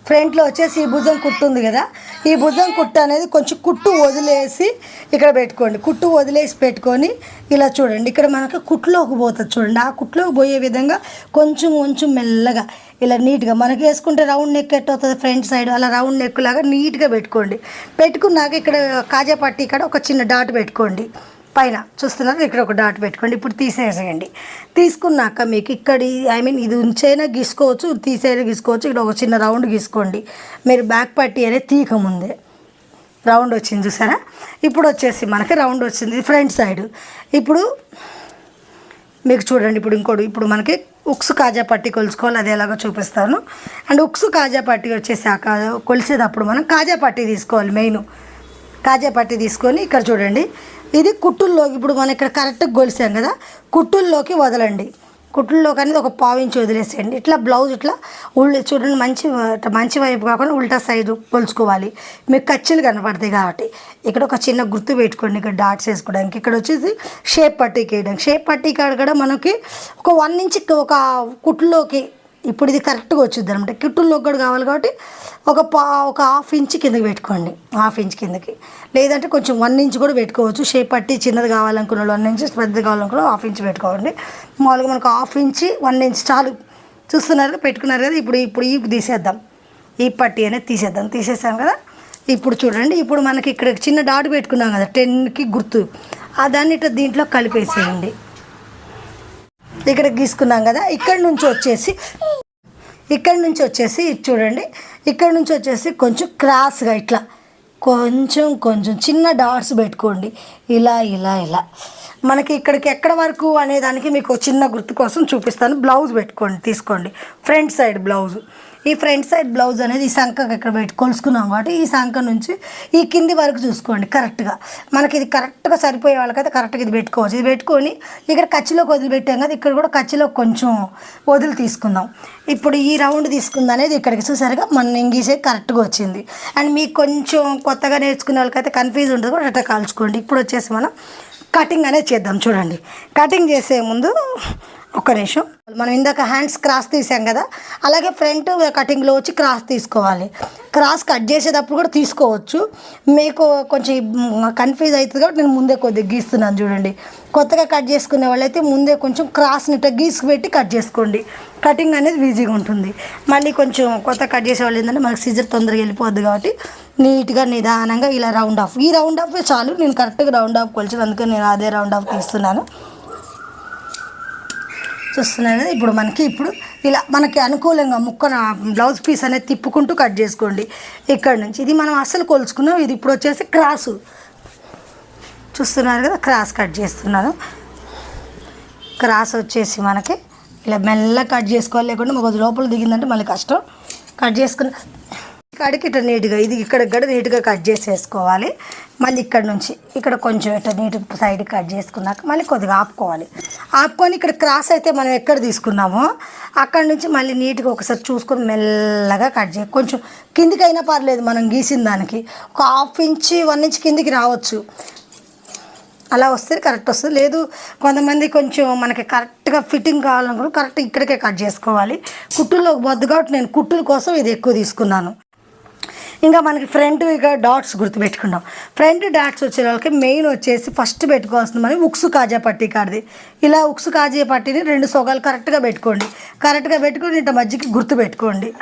ఫ్రంట్లో వచ్చేసి ఈ భుజం కుట్టు ఉంది కదా ఈ భుజం కుట్టు అనేది కొంచెం కుట్టు వదిలేసి ఇక్కడ పెట్టుకోండి. కుట్టు వదిలేసి పెట్టుకొని ఇలా చూడండి. ఇక్కడ మనకు కుట్లోకి పోతుంది చూడండి. ఆ కుట్లోకి పోయే విధంగా కొంచెం కొంచెం మెల్లగా ఇలా నీట్గా మనకి వేసుకుంటే రౌండ్ నెక్ ఎట్ అవుతుంది ఫ్రంట్ సైడ్? అలా రౌండ్ నెక్ లాగా నీట్గా పెట్టుకోండి. పెట్టుకున్నాక ఇక్కడ కాజాపట్టి ఇక్కడ ఒక చిన్న డాట్ పెట్టుకోండి. పైన చూస్తున్నారు. ఇక్కడ ఒక డాట్ పెట్టుకోండి. ఇప్పుడు తీసేసేయండి. తీసుకున్నాక మీకు ఇక్కడ ఐ మీన్ ఇది ఉంచైనా గీసుకోవచ్చు తీసేనా గీసుకోవచ్చు. ఇక్కడ ఒక చిన్న రౌండ్ గీసుకోండి. మీరు బ్యాక్ పట్టి అనేది తీక ముందే. రౌండ్ వచ్చింది చూసారా? ఇప్పుడు వచ్చేసి మనకి రౌండ్ వచ్చింది ఫ్రంట్ సైడ్. ఇప్పుడు మీకు చూడండి. ఇప్పుడు ఇంకోటి ఇప్పుడు మనకి ఉక్సు కాజా పట్టి కొలుచుకోవాలి. అది ఎలాగో చూపిస్తాను. అండ్ ఉక్సు కాజా పట్టి వచ్చేసి కొలిసేటప్పుడు మనం కాజా పట్టి తీసుకోవాలి మెయిన్. కాజా పట్టి తీసుకొని ఇక్కడ చూడండి. ఇది కుట్టుల్లోకి ఇప్పుడు మనం ఇక్కడ కరెక్ట్గా కొలిసాం కదా కుట్టుల్లోకి వదలండి. కుట్టుల్లోకి అనేది ఒక పావించి వదిలేసేయండి. ఇట్లా బ్లౌజ్ ఇట్లా ఉల్లి చూడండి మంచి మంచి వైపు కాకుండా ఉల్టా సైజు కొలుచుకోవాలి మీకు ఖర్చులు కనపడతాయి కాబట్టి. ఇక్కడ ఒక చిన్న గుర్తు పెట్టుకోండి ఇక్కడ డాట్స్ వేసుకోవడానికి. ఇక్కడ వచ్చేసి షేప్ పట్టీకి వేయడానికి షేప్ పట్టీ కాడ కూడా మనకి ఒక వన్ ఇంచ్ ఒక కుట్టులోకి ఇప్పుడు ఇది కరెక్ట్గా వచ్చింది అనమాట కిట్టుల్లో ఒకటి కావాలి కాబట్టి ఒక పా ఒక హాఫ్ ఇంచ్ కిందకి పెట్టుకోండి. హాఫ్ ఇంచ్ కిందకి. లేదంటే కొంచెం వన్ ఇంచ్ కూడా పెట్టుకోవచ్చు. షేప్ పట్టి చిన్నది కావాలనుకున్న వన్ ఇంచ్ పెద్దది కావాలనుకున్న హాఫ్ ఇంచ్ పెట్టుకోండి. మామూలుగా మనకు హాఫ్ ఇంచ్ వన్ ఇంచ్ చాలు. చూస్తున్నారు కదా పెట్టుకున్నారు కదా ఇప్పుడు ఇప్పుడు ఈ తీసేద్దాం. ఈ పట్టి అనేది తీసేద్దాం. తీసేసాం కదా? ఇప్పుడు చూడండి ఇప్పుడు మనకి ఇక్కడ చిన్న డాట్ పెట్టుకున్నాం కదా టెన్కి గుర్తు. ఆ దాన్ని ఇట్లా దీంట్లో కలిపేసేయండి. ఇక్కడ గీసుకున్నాం కదా ఇక్కడ నుంచి వచ్చేసి ఇక్కడ నుంచి వచ్చేసి ఇది చూడండి ఇక్కడ నుంచి వచ్చేసి కొంచెం క్రాస్గా ఇట్లా కొంచెం కొంచెం చిన్న డాట్స్ పెట్టుకోండి. ఇలా ఇలా ఇలా. మనకి ఇక్కడికి ఎక్కడ వరకు అనే దానికి మీకు చిన్న గుర్తు కోసం చూపిస్తాను. బ్లౌజ్ పెట్టుకోండి తీసుకోండి. Front side blouse. ఈ ఫ్రంట్ సైడ్ బ్లౌజ్ అనేది ఈ సంఖకు ఇక్కడ పెట్టి కొలుసుకున్నాం కాబట్టి ఈ సంఖ నుంచి ఈ కింది వరకు చూసుకోండి కరెక్ట్గా మనకి ఇది కరెక్ట్గా సరిపోయే వాళ్ళకైతే కరెక్ట్గా ఇది పెట్టుకోవచ్చు. ఇది పెట్టుకొని ఇక్కడ కచ్చిలోకి వదిలిపెట్టాం కదా ఇక్కడ కూడా కచ్చిలో కొంచెం వదిలి తీసుకుందాం. ఇప్పుడు ఈ రౌండ్ తీసుకుంది అనేది ఇక్కడికి చూసారుగా మన ఇంగీసే కరెక్ట్గా వచ్చింది. అండ్ మీకు కొంచెం కొత్తగా నేర్చుకునే వాళ్ళకైతే కన్ఫ్యూజ్ ఉంటుంది కూడా అట్లా కాల్చుకోండి. ఇప్పుడు వచ్చేసి మనం కటింగ్ అనేది చేద్దాం. చూడండి. కటింగ్ చేసే ముందు ఒక్క నిమిషం. మనం ఇందాక హ్యాండ్స్ క్రాస్ తీసాం కదా అలాగే ఫ్రంట్ కటింగ్లో వచ్చి క్రాస్ తీసుకోవాలి. క్రాస్ కట్ చేసేటప్పుడు కూడా తీసుకోవచ్చు. మీకు కొంచెం కన్ఫ్యూజ్ అవుతుంది కాబట్టి నేను ముందే కొద్దిగా గీస్తున్నాను చూడండి. కొత్తగా కట్ చేసుకునే వాళ్ళైతే ముందే కొంచెం క్రాస్ని ఇట్లా పెట్టి కట్ చేసుకోండి. కటింగ్ అనేది ఈజీగా ఉంటుంది. మళ్ళీ కొంచెం కొత్త కట్ చేసే వాళ్ళు ఏంటంటే మనకి సీజర్ తొందరగా వెళ్ళిపోద్ది కాబట్టి నీట్గా నిదానంగా ఇలా రౌండ్ ఆఫ్ ఈ రౌండ్ ఆఫ్ చాలు. నేను కరెక్ట్గా రౌండ్ ఆఫ్ కొలిచాను. అందుకని నేను అదే రౌండ్ ఆఫ్ తీస్తున్నాను చూస్తున్నాను కదా ఇప్పుడు మనకి ఇప్పుడు ఇలా మనకి అనుకూలంగా ముక్కన బ్లౌజ్ పీస్ అనేది తిప్పుకుంటూ కట్ చేసుకోండి. ఇక్కడ నుంచి ఇది మనం అసలు కొలుచుకున్నాం ఇది ఇప్పుడు వచ్చేసి క్రాసు. చూస్తున్నారు కదా క్రాస్ కట్ చేస్తున్నాను క్రాస్ వచ్చేసి మనకి ఇలా మెల్ల కట్ చేసుకోవాలి లేకుంటే మాకు లోపల దిగిందంటే మళ్ళీ కష్టం. కట్ చేసుకున్న కాడికి ఇట్లా నీట్గా ఇది ఇక్కడ కూడా నీట్గా కట్ చేసేసుకోవాలి. మళ్ళీ ఇక్కడ నుంచి ఇక్కడ కొంచెం ఇట్లా నీట్ సైడ్ కట్ చేసుకున్నాక మళ్ళీ కొద్దిగా ఆపుకోవాలి. ఆపుకొని ఇక్కడ క్రాస్ అయితే మనం ఎక్కడ తీసుకున్నామో అక్కడ నుంచి మళ్ళీ నీట్గా ఒకసారి చూసుకొని మెల్లగా కట్ చేయ. కొంచెం కిందికి అయినా పర్లేదు మనం గీసిన దానికి. ఒక హాఫ్ ఇంచ్ వన్ ఇంచ్ కిందికి రావచ్చు. అలా వస్తే కరెక్ట్ వస్తుంది. లేదు కొంతమంది కొంచెం మనకి కరెక్ట్గా ఫిట్టింగ్ కావాలనుకుంటే కరెక్ట్ ఇక్కడికే కట్ చేసుకోవాలి. కుట్టుల్లో బొద్దు కాబట్టి నేను కుట్టుల కోసం ఇది ఎక్కువ తీసుకున్నాను. ఇంకా మనకి ఫ్రంట్ ఇక డాట్స్ గుర్తుపెట్టుకుందాం ఫ్రంట్ డాట్స్ వచ్చే వాళ్ళకి మెయిన్ వచ్చేసి ఫస్ట్ పెట్టుకోవాల్సింది మనం ఉక్సు కాజా పట్టీ కాడిది ఇలా ఉక్సు కాజా పట్టీని రెండు సొగాలు కరెక్ట్గా పెట్టుకోండి. కరెక్ట్గా పెట్టుకొని ఇంత మధ్యకి గుర్తు పెట్టుకోండి.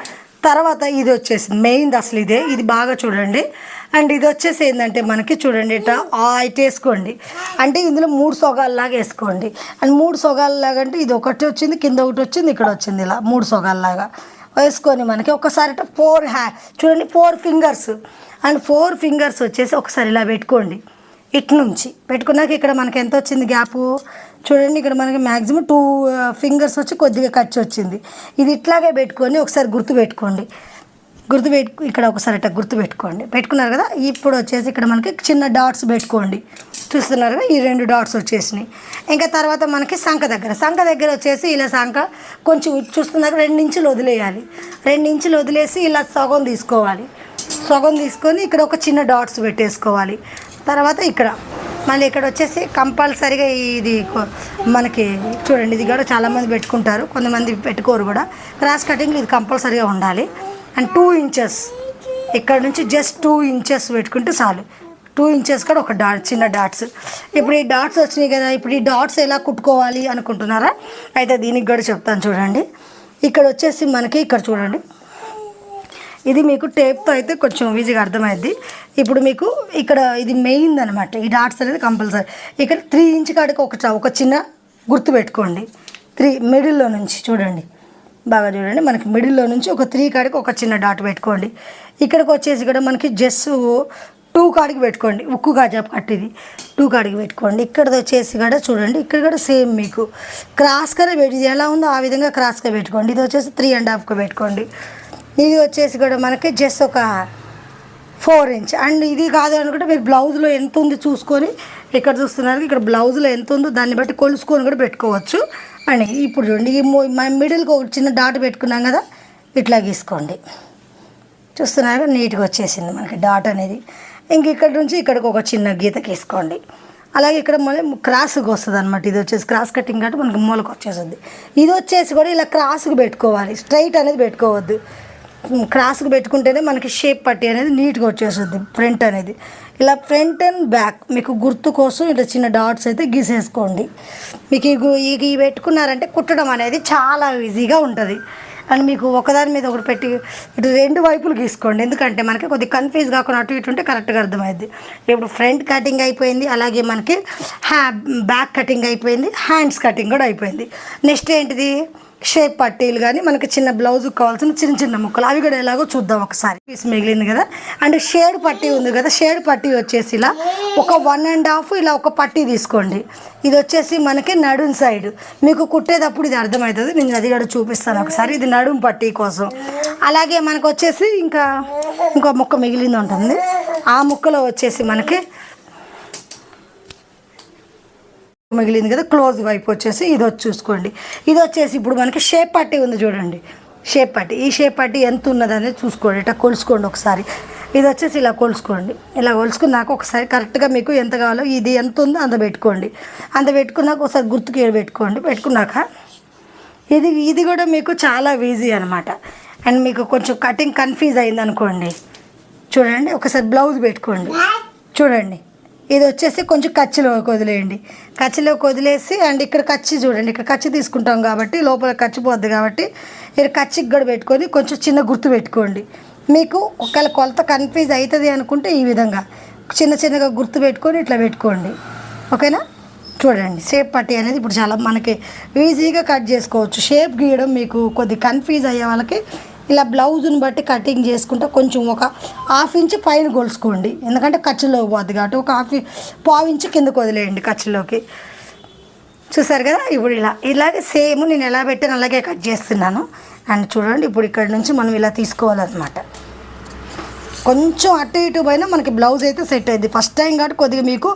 తర్వాత ఇది వచ్చేసింది. మెయిన్ అసలు ఇదే. ఇది బాగా చూడండి. అండ్ ఇది వచ్చేసి ఏంటంటే మనకి చూడండి ఇట్లా ఆ ఇటు వేసుకోండి. అంటే ఇందులో మూడు సొగాల్లాగా వేసుకోండి. అండ్ మూడు సొగాల్లాగా అంటే ఇది ఒకటి వచ్చింది కింద ఒకటి వచ్చింది ఇక్కడ వచ్చింది ఇలా మూడు సొగాల్లాగా. వేసుకొని మనకి ఒకసారి ఇట్లా ఫోర్ హ్యా చూడండి four fingers. And four fingers వచ్చేసి ఒకసారి ఇలా పెట్టుకోండి. ఇటు నుంచి పెట్టుకున్నాక ఇక్కడ మనకి ఎంత వచ్చింది గ్యాపు? చూడండి ఇక్కడ మనకి మ్యాక్సిమం టూ ఫింగర్స్ వచ్చి కొద్దిగా ఖర్చు వచ్చింది. ఇది ఇట్లాగే పెట్టుకొని ఒకసారి గుర్తు పెట్టుకోండి. గుర్తు పెట్టు ఇక్కడ ఒకసారి ఇట్లా గుర్తు పెట్టుకోండి. పెట్టుకున్నారు కదా? ఇప్పుడు వచ్చేసి ఇక్కడ మనకి చిన్న డాట్స్ పెట్టుకోండి. చూస్తున్నారు కదా? ఈ రెండు డాట్స్ వచ్చేసినాయి. ఇంకా తర్వాత మనకి సంఖ దగ్గర. సంఖ దగ్గర వచ్చేసి ఇలా సంఖ కొంచెం చూస్తున్నారు రెండు ఇంచులు వదిలేయాలి. రెండు ఇంచులు వదిలేసి ఇలా సగం తీసుకోవాలి. సగం తీసుకొని ఇక్కడ ఒక చిన్న డాట్స్ పెట్టేసుకోవాలి. తర్వాత ఇక్కడ మళ్ళీ ఇక్కడ వచ్చేసి కంపల్సరీగా ఇది మనకి చూడండి ఇది కూడా చాలామంది పెట్టుకుంటారు. కొంతమంది పెట్టుకోరు కూడా. క్రాస్ కటింగ్ ఇది కంపల్సరీగా ఉండాలి. And two inches. ఇక్కడ నుంచి జస్ట్ టూ ఇంచెస్ పెట్టుకుంటే చాలు. టూ ఇంచెస్ కూడా ఒక డాట్ చిన్న డాట్స్. ఇప్పుడు ఈ డాట్స్ వచ్చినాయి కదా ఇప్పుడు ఈ డాట్స్ ఎలా కుట్టుకోవాలి అనుకుంటున్నారా? అయితే దీనికి కూడా చెప్తాను చూడండి. ఇక్కడ వచ్చేసి మనకి ఇక్కడ చూడండి. ఇది మీకు టేప్తో అయితే కొంచెం ఈజీగా అర్థమైద్ది. ఇప్పుడు మీకు ఇక్కడ ఇది మెయిన్ అనమాట ఈ డాట్స్ అనేది కంపల్సరీ. ఇక్కడ త్రీ ఇంచ్ కాడికి ఒక ఒక చిన్న గుర్తు పెట్టుకోండి. త్రీ మిడిల్లో నుంచి చూడండి. బాగా చూడండి. మనకి మిడిల్లో నుంచి ఒక త్రీ కాడికి ఒక చిన్న డాట్ పెట్టుకోండి. ఇక్కడికి వచ్చేసి కూడా మనకి జస్ట్ టూ కాడికి పెట్టుకోండి. ఉక్కు కాజాపు కట్టిది టూ కాడికి పెట్టుకోండి. ఇక్కడ వచ్చేసి కూడా చూడండి. ఇక్కడ కూడా సేమ్ మీకు. క్రాస్గానే పెట్టి ఇది ఎలా ఉందో ఆ విధంగా క్రాస్గా పెట్టుకోండి. ఇది వచ్చేసి త్రీ అండ్ హాఫ్కి పెట్టుకోండి. ఇది వచ్చేసి కూడా మనకి జస్ట్ ఒక ఫోర్ ఇంచ్ అండ్ ఇది కాదు అనుకుంటే మీరు బ్లౌజ్లో ఎంత ఉంది చూసుకొని ఇక్కడ చూస్తున్నారు ఇక్కడ బ్లౌజ్లో ఎంత ఉందో దాన్ని బట్టి కొలుసుకొని కూడా పెట్టుకోవచ్చు. అండ్ ఇప్పుడు చూడండి ఈ మిడిల్కి ఒక చిన్న డాట్ పెట్టుకున్నాం కదా ఇట్లా గీసుకోండి. చూస్తున్నారా? నీట్గా వచ్చేసింది మనకి డాట్ అనేది. ఇంక ఇక్కడ నుంచి ఇక్కడికి ఒక చిన్న గీత గీసుకోండి. అలాగే ఇక్కడ మళ్ళీ క్రాస్కి వస్తుంది అనమాట ఇది వచ్చేసి క్రాస్ కటింగ్ కాబట్టి మనకి మూలకు వచ్చేస్తుంది ఇది వచ్చేసి కూడా ఇలా క్రాస్కి పెట్టుకోవాలి. స్ట్రైట్ అనేది పెట్టుకోవద్దు. క్రాస్కి పెట్టుకుంటేనే మనకి షేప్ పట్టి అనేది నీట్గా వచ్చేస్తుంది ఫ్రంట్ అనేది. ఇలా ఫ్రంట్ అండ్ బ్యాక్ మీకు గుర్తు కోసం ఇట్లా చిన్న డాట్స్ అయితే గీసేసుకోండి. మీకు ఇవి పెట్టుకున్నారంటే కుట్టడం అనేది చాలా ఈజీగా ఉంటుంది. అండ్ మీకు ఒకదాని మీద ఒకటి పెట్టి ఇటు రెండు వైపులు గీసుకోండి. ఎందుకంటే మనకి కొద్దిగా కన్ఫ్యూజ్ కాకుండా అటు ఇటు ఉంటే కరెక్ట్గా అర్థమైంది ఇప్పుడు ఫ్రంట్ కటింగ్ అయిపోయింది అలాగే మనకి హ్యా బ్యాక్ కటింగ్ అయిపోయింది హ్యాండ్స్ కటింగ్ కూడా అయిపోయింది. నెక్స్ట్ ఏంటిది? షేప్ పట్టీలు కానీ మనకి చిన్న బ్లౌజ్ కావాల్సిన చిన్న చిన్న ముక్కలు అవి కూడా ఎలాగో చూద్దాం ఒకసారి. పీస్ మిగిలింది కదా. అండ్ షేడ్ పట్టీ ఉంది కదా షేడ్ పట్టీ వచ్చేసి ఇలా ఒక వన్ అండ్ హాఫ్ ఇలా ఒక పట్టీ తీసుకోండి. ఇది వచ్చేసి మనకి నడుం సైడ్ మీకు కుట్టేటప్పుడు ఇది అర్థమవుతుంది. నేను అది కూడా చూపిస్తాను ఒకసారి. ఇది నడుం పట్టీ కోసం. అలాగే మనకు వచ్చేసి ఇంకా ఇంకో ముక్క మిగిలింది ఉంటుంది. ఆ ముక్కలో వచ్చేసి మనకి మిగిలింది కదా క్లోజ్ వైపు వచ్చేసి ఇది వచ్చి చూసుకోండి. ఇది వచ్చేసి ఇప్పుడు మనకి షేప్ పట్టీ ఉంది చూడండి. షేప్ పట్టీ. ఈ షేప్ పట్టీ ఎంత ఉన్నది అనేది చూసుకోండి. ఇట్లా కొలుసుకోండి ఒకసారి. ఇది వచ్చేసి ఇలా కొలుసుకోండి. ఇలా కొలుసుకున్నాక ఒకసారి కరెక్ట్గా మీకు ఎంత కావాలో ఇది ఎంత ఉందో అంత పెట్టుకోండి. అంత పెట్టుకున్నాక ఒకసారి గుర్తుకి పెట్టుకోండి. పెట్టుకున్నాక ఇది ఇది కూడా మీకు చాలా ఈజీ అనమాట అండ్ మీకు కొంచెం కటింగ్ కన్ఫ్యూజ్ అయింది అనుకోండి చూడండి ఒకసారి బ్లౌజ్ పెట్టుకోండి. చూడండి. ఇది వచ్చేసి కొంచెం కచ్చిలోకి వదిలేయండి. కచ్చిలోకి వదిలేసి అండ్ ఇక్కడ కచ్చి చూడండి. ఇక్కడ కచ్చి తీసుకుంటాం కాబట్టి లోపల కచ్చి పోద్ది కాబట్టి ఇక్కడ కచ్చి కూడా పెట్టుకొని కొంచెం చిన్న గుర్తు పెట్టుకోండి. మీకు ఒకవేళ కొలత కన్ఫ్యూజ్ అవుతుంది అనుకుంటే ఈ విధంగా చిన్న చిన్నగా గుర్తు పెట్టుకొని ఇట్లా పెట్టుకోండి. ఓకేనా? చూడండి. షేప్ పట్టి అనేది ఇప్పుడు చాలా మనకి ఈజీగా కట్ చేసుకోవచ్చు. షేప్ గీయడం మీకు కొద్ది కన్ఫ్యూజ్ అయ్యే వాళ్ళకి ఇలా బ్లౌజ్ని బట్టి కటింగ్ చేసుకుంటే కొంచెం ఒక హాఫ్ ఇంచ్ పైన గొలుసుకోండి ఎందుకంటే ఖర్చులో పోద్ది కాబట్టి ఒక హాఫ్ పావు ఇంచ్ కిందకు వదిలేయండి ఖర్చులోకి. చూసారు కదా? ఇప్పుడు ఇలా ఇలాగే సేమ్ నేను ఎలా పెట్టాను అలాగే కట్ చేస్తున్నాను. అండ్ చూడండి ఇప్పుడు ఇక్కడ నుంచి మనం ఇలా తీసుకోవాలన్నమాట. కొంచెం అటు ఇటు పైన మనకి బ్లౌజ్ అయితే సెట్ అయింది. ఫస్ట్ టైం కాబట్టి కొద్దిగా మీకు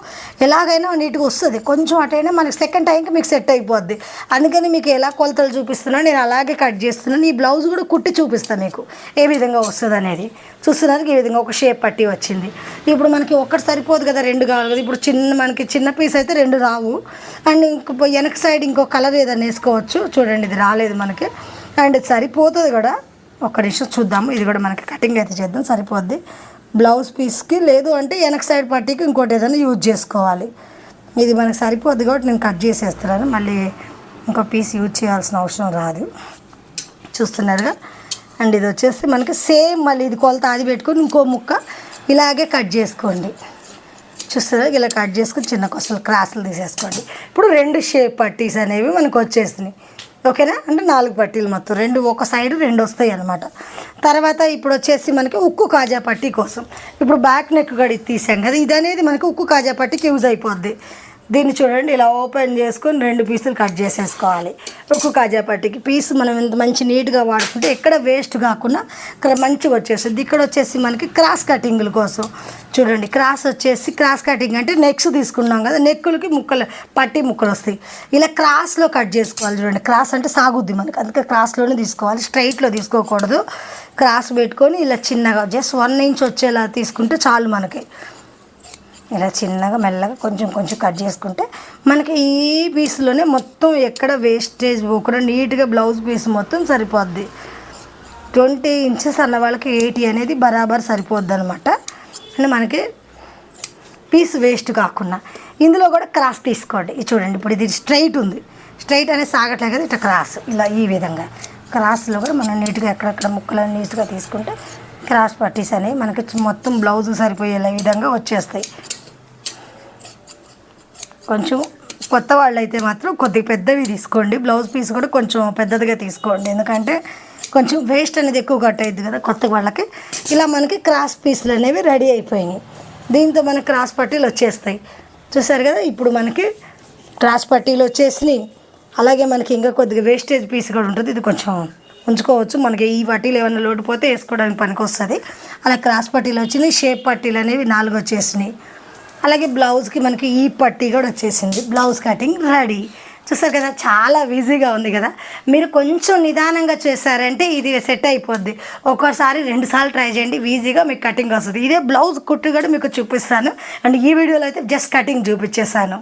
ఎలాగైనా నీట్గా వస్తుంది. కొంచెం అటు అయినా మనకి సెకండ్ టైంకి మీకు సెట్ అయిపోద్ది. అందుకని మీకు ఎలా కొలతలు చూపిస్తున్నా నేను అలాగే కట్ చేస్తున్నాను ఈ బ్లౌజ్ కూడా కుట్టి చూపిస్తాను మీకు ఏ విధంగా వస్తుంది అనేది. చూస్తున్నారు ఈ విధంగా ఒక షేప్ పట్టి వచ్చింది. ఇప్పుడు మనకి ఒక్కటి సరిపోదు కదా రెండు కావాలి కదా. ఇప్పుడు చిన్న మనకి చిన్న పీస్ అయితే రెండు రావు. అండ్ ఇంకో వెనక సైడ్ ఇంకో కలర్ ఏదైనా వేసుకోవచ్చు. చూడండి ఇది రాలేదు మనకి. అండ్ ఇది సరిపోతుంది కూడా. ఒక్క నిమిషం చూద్దాము. ఇది కూడా మనకి కటింగ్ అయితే చేద్దాం. సరిపోద్ది. బ్లౌజ్ పీస్కి లేదు అంటే వెనక సైడ్ పట్టీకి ఇంకోటి ఏదైనా యూజ్ చేసుకోవాలి. ఇది మనకు సరిపోద్ది కాబట్టి నేను కట్ చేసేస్తున్నాను. మళ్ళీ ఇంకో పీస్ యూజ్ చేయాల్సిన అవసరం రాదు. చూస్తున్నారుగా? అండ్ ఇది వచ్చేసి మనకి సేమ్ మళ్ళీ ఇది కొలత అది పెట్టుకొని ఇంకో ముక్క ఇలాగే కట్ చేసుకోండి. చూస్తున్నారు ఇలా కట్ చేసుకుని చిన్న కొసలు క్రాసులు తీసేసుకోండి. ఇప్పుడు రెండు షేప్ పట్టీస్ అనేవి మనకు వచ్చేసినాయి. ఓకేనా? అంటే నాలుగు పట్టీలు మొత్తం. రెండు ఒక సైడ్ రెండు వస్తాయి అనమాట తర్వాత ఇప్పుడు వచ్చేసి మనకి ఉక్కు కాజా పట్టీ కోసం. ఇప్పుడు బ్యాక్ నెక్ గడి తీసాం కదా. ఇది అనేది మనకి ఉక్కు కాజా పట్టీకి యూజ్ అయిపోద్ది. దీన్ని చూడండి ఇలా ఓపెన్ చేసుకొని రెండు పీసులు కట్ చేసేసుకోవాలి. ఉక్కు కాజాపట్టికి పీస్ మనం ఇంత మంచి నీట్గా వాడుకుంటే ఎక్కడ వేస్ట్ కాకుండా ఇక్కడ మంచిగా వచ్చేస్తుంది. ఇక్కడ వచ్చేసి మనకి క్రాస్ కటింగ్ల కోసం. చూడండి క్రాస్ వచ్చేసి క్రాస్ కటింగ్ అంటే నెక్స్ తీసుకున్నాం కదా నెక్కులకి ముక్కలు పట్టి ముక్కలు వస్తాయి. ఇలా క్రాస్లో కట్ చేసుకోవాలి చూడండి. క్రాస్ అంటే సాగుద్ది మనకి. అందుకే క్రాస్లోనే తీసుకోవాలి. స్ట్రైట్లో తీసుకోకూడదు. క్రాస్ పెట్టుకొని ఇలా చిన్నగా జస్ట్ వన్ ఇంచ్ వచ్చేలా తీసుకుంటే చాలు మనకి. ఇలా చిన్నగా మెల్లగా కొంచెం కొంచెం కట్ చేసుకుంటే మనకి ఈ పీస్లోనే మొత్తం ఎక్కడ వేస్టేజ్ పోకుండా నీట్గా బ్లౌజ్ పీస్ మొత్తం సరిపోద్ది. ట్వంటీ ఇంచెస్ అన్న వాళ్ళకి ఎయిటీ అనేది బరాబర్ సరిపోద్ది అనమాట అంటే మనకి పీస్ వేస్ట్ కాకుండా. ఇందులో కూడా క్రాస్ తీసుకోండి. ఇది చూడండి ఇప్పుడు ఇది స్ట్రైట్ ఉంది. స్ట్రైట్ అనేది సాగట్లేదు కదా ఇట్లా క్రాస్ ఇలా ఈ విధంగా. క్రాస్లో కూడా మనం నీట్గా ఎక్కడెక్కడ ముక్కలు నీట్గా తీసుకుంటే క్రాస్ పట్టీస్ అనేవి మనకి మొత్తం బ్లౌజ్ సరిపోయేలా విధంగా వచ్చేస్తాయి. కొంచెం కొత్త వాళ్ళు అయితే మాత్రం కొద్దిగా పెద్దవి తీసుకోండి. బ్లౌజ్ పీస్ కూడా కొంచెం పెద్దదిగా తీసుకోండి. ఎందుకంటే కొంచెం వేస్ట్ అనేది ఎక్కువ కట్ అయ్యింది కదా కొత్త వాళ్ళకి. ఇలా మనకి క్రాస్ పీసులు అనేవి రెడీ అయిపోయినాయి. దీంతో మనకి క్రాస్ పట్టీలు వచ్చేస్తాయి. చూసారు కదా ఇప్పుడు మనకి క్రాస్ పట్టీలు వచ్చేసినాయి. అలాగే మనకి ఇంకా కొద్దిగా వేస్టేజ్ పీస్ కూడా ఉంటుంది. ఇది కొంచెం ఉంచుకోవచ్చు. మనకి ఈ పట్టీలు ఏమైనా లోటుపోతే వేసుకోవడానికి పనికి వస్తుంది అలా క్రాస్ పట్టీలు వచ్చినాయి. షేప్ పట్టీలు అనేవి నాలుగు వచ్చేసినాయి. అలాగే బ్లౌజ్కి మనకి ఈ పట్టీ కూడా వచ్చేసింది. Blouse cutting ready. చూసారు కదా చాలా ఈజీగా ఉంది కదా. మీరు కొంచెం నిదానంగా చేశారంటే ఇది సెట్ అయిపోద్ది. ఒక్కోసారి రెండుసార్లు ట్రై చేయండి ఈజీగా మీకు కటింగ్ వస్తుంది. ఇదే బ్లౌజ్ కుట్టు కూడా మీకు చూపిస్తాను. అండ్ ఈ వీడియోలో అయితే జస్ట్ కటింగ్ చూపించేసాను